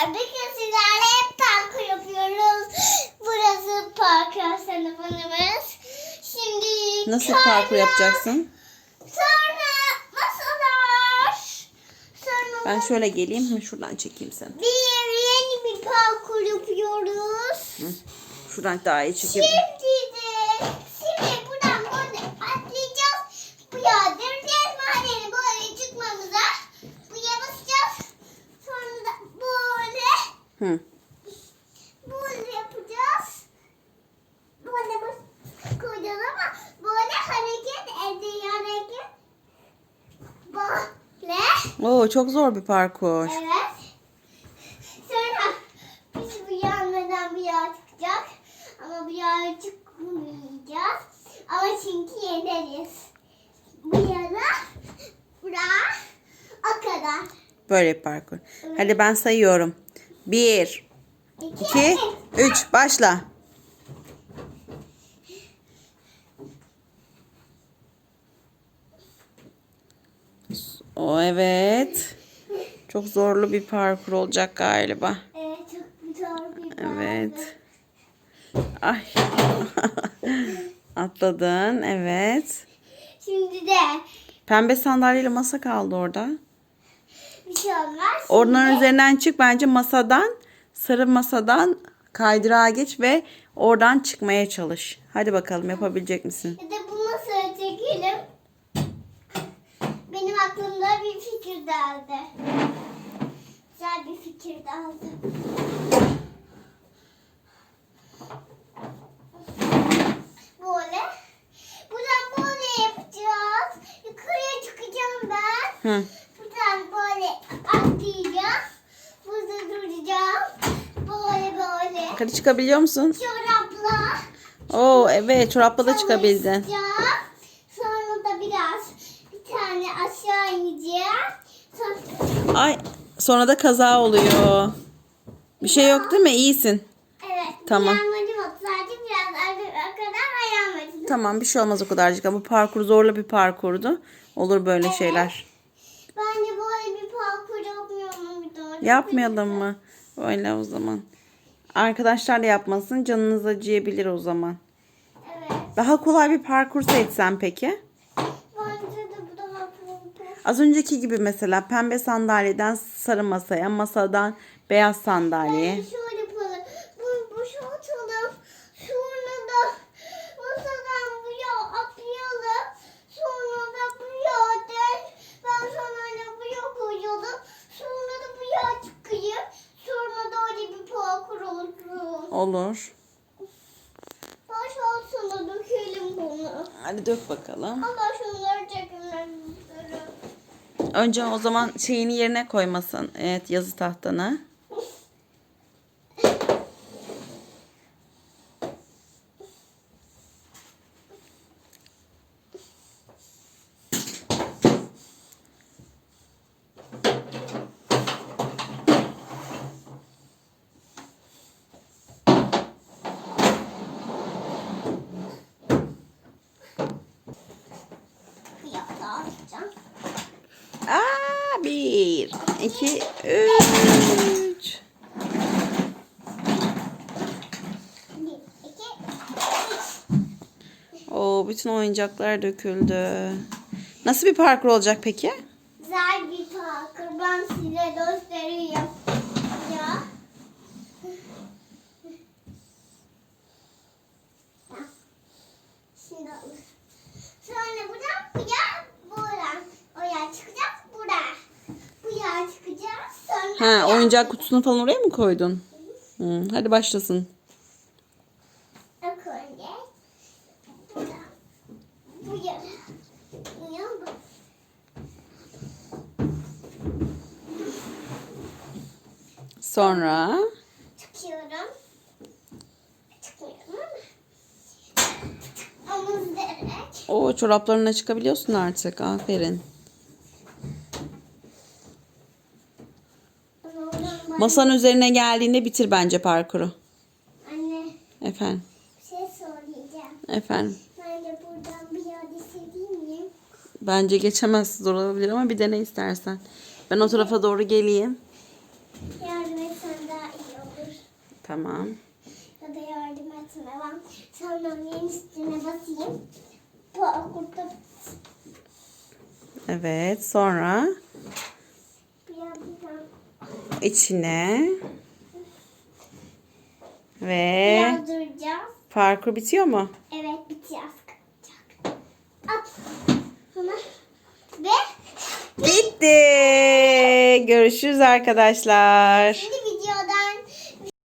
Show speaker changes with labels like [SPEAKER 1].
[SPEAKER 1] arkadaşlar. Bugün sizlerle hep parkur yapıyoruz. Burası parkur sınıfımız. Şimdi
[SPEAKER 2] Nasıl
[SPEAKER 1] kaydırak,
[SPEAKER 2] parkur yapacaksın?
[SPEAKER 1] Sonra masalar. Sonra
[SPEAKER 2] Ben şöyle geleyim? Şuradan çekeyim seni.
[SPEAKER 1] bir yeni bir parkur yapıyoruz.
[SPEAKER 2] Şuradan daha iyi çekeyim.
[SPEAKER 1] Şimdi de şimdi buradan böyle atlayacağız. Bu yağı döneceğiz. Madeni böyle çıkmamıza. Buraya basacağız. Sonra da böyle
[SPEAKER 2] Hı.
[SPEAKER 1] böyle yapacağız. Böyle koyacağız ama böyle hareket ediyor hareket. Böyle.
[SPEAKER 2] Oo çok zor bir parkur.
[SPEAKER 1] Evet. Sonra biz bu yanmadan bir yağ çıkacak. Ama bir yağ çıkmayacağız. Ama çünkü yeneriz. Bu yana bura o kadar.
[SPEAKER 2] Böyle bir parkur. Hadi ben sayıyorum. Bir,
[SPEAKER 1] İki,
[SPEAKER 2] üç. Başla. O evet. Çok zorlu bir parkur olacak galiba.
[SPEAKER 1] Evet çok zor bir
[SPEAKER 2] Evet. Ay. Atladın. Evet.
[SPEAKER 1] Şimdi de
[SPEAKER 2] Pembe sandalyeyle masa kaldı orada.
[SPEAKER 1] Bir şey olmaz.
[SPEAKER 2] Onların
[SPEAKER 1] Şimdi
[SPEAKER 2] üzerinden çık bence masadan, sarı masadan kaydırağa geç ve oradan çıkmaya çalış. Hadi bakalım yapabilecek misin?
[SPEAKER 1] Bir de bu masaya çekelim. Benim aklımda bir fikir geldi. Güzel bir fikir geldi. Böyle. Buradan böyle yapacağız. Yukarıya çıkacağım ben.
[SPEAKER 2] Hı.
[SPEAKER 1] Buradan böyle atlayacağım. Burada duracağım. Böyle böyle.
[SPEAKER 2] Hadi çıkabiliyor musun?
[SPEAKER 1] Çorapla.
[SPEAKER 2] Oo evet çorapla da çıkabildin.
[SPEAKER 1] Sonra da biraz bir tane aşağı ineceğim. Sonra,
[SPEAKER 2] Ay sonra da kaza oluyor. Bir şey yok değil mi? İyisin.
[SPEAKER 1] evet.
[SPEAKER 2] Tamam. Tamam bir şey olmaz o kadarcık ama bu parkur zorlu bir parkurdu. Olur böyle şeyler.
[SPEAKER 1] Bence böyle bir parkur yapmıyorum bir daha.
[SPEAKER 2] Yapmayalım mı? Öyle o zaman. Arkadaşlar da yapmasın. Canınız acıyabilir o zaman.
[SPEAKER 1] Evet.
[SPEAKER 2] Daha kolay bir parkur seçsen peki?
[SPEAKER 1] Bence de bu daha kolay.
[SPEAKER 2] Az önceki gibi mesela pembe sandalyeden sarı masaya, masadan beyaz sandalyeye.
[SPEAKER 1] Bence şöyle yapalım. Bu, bu şu atalım. Sonra da masadan buraya atlayalım. Sonra da buraya del. Ben sonra da buraya koyalım. Sonra da buraya çıkayım. Sonra da öyle bir parkur olsun.
[SPEAKER 2] Olur.
[SPEAKER 1] Baş altına dökelim bunu.
[SPEAKER 2] Hadi dök bakalım.
[SPEAKER 1] Allah şunları çekelim.
[SPEAKER 2] Önce o zaman şeyini yerine koymasın. Evet yazı tahtanı.
[SPEAKER 1] Ya daha atacağım.
[SPEAKER 2] Aa, bir, iki, üç. Oo, bütün oyuncaklar döküldü. Nasıl bir parkur olacak peki?
[SPEAKER 1] Güzel bir parkur. Ben size göstereyim. Ya. Şimdi olur. Sonra buradan bu yer buradan. O yer çıkacak buradan. Bu yer çıkacak. Sonra
[SPEAKER 2] Ha, oyuncak kutusunu falan oraya mı koydun? Hı, hadi başlasın. Sonra
[SPEAKER 1] Çıkıyorum. Çıkmıyorum ama. Omuz derek.
[SPEAKER 2] çoraplarına çıkabiliyorsun artık. Aferin. Masanın üzerine geldiğinde bitir bence parkuru.
[SPEAKER 1] Anne
[SPEAKER 2] Efendim.
[SPEAKER 1] bir şey söyleyeceğim.
[SPEAKER 2] Efendim.
[SPEAKER 1] Bence buradan bir sileyim miyim?
[SPEAKER 2] Bence geçemezsin zor olabilir ama bir dene istersen. Ben o tarafa doğru geleyim.
[SPEAKER 1] Yardım etsen daha iyi olur.
[SPEAKER 2] Tamam.
[SPEAKER 1] Ya da yardım etme. Ben sandalyenin üstüne basayım. Parkurda
[SPEAKER 2] Evet. Sonra içine ve
[SPEAKER 1] biraz duracağız.
[SPEAKER 2] parkur bitiyor mu?
[SPEAKER 1] Evet bitiyor. At. Ve
[SPEAKER 2] Bitti. Görüşürüz arkadaşlar.
[SPEAKER 1] şimdi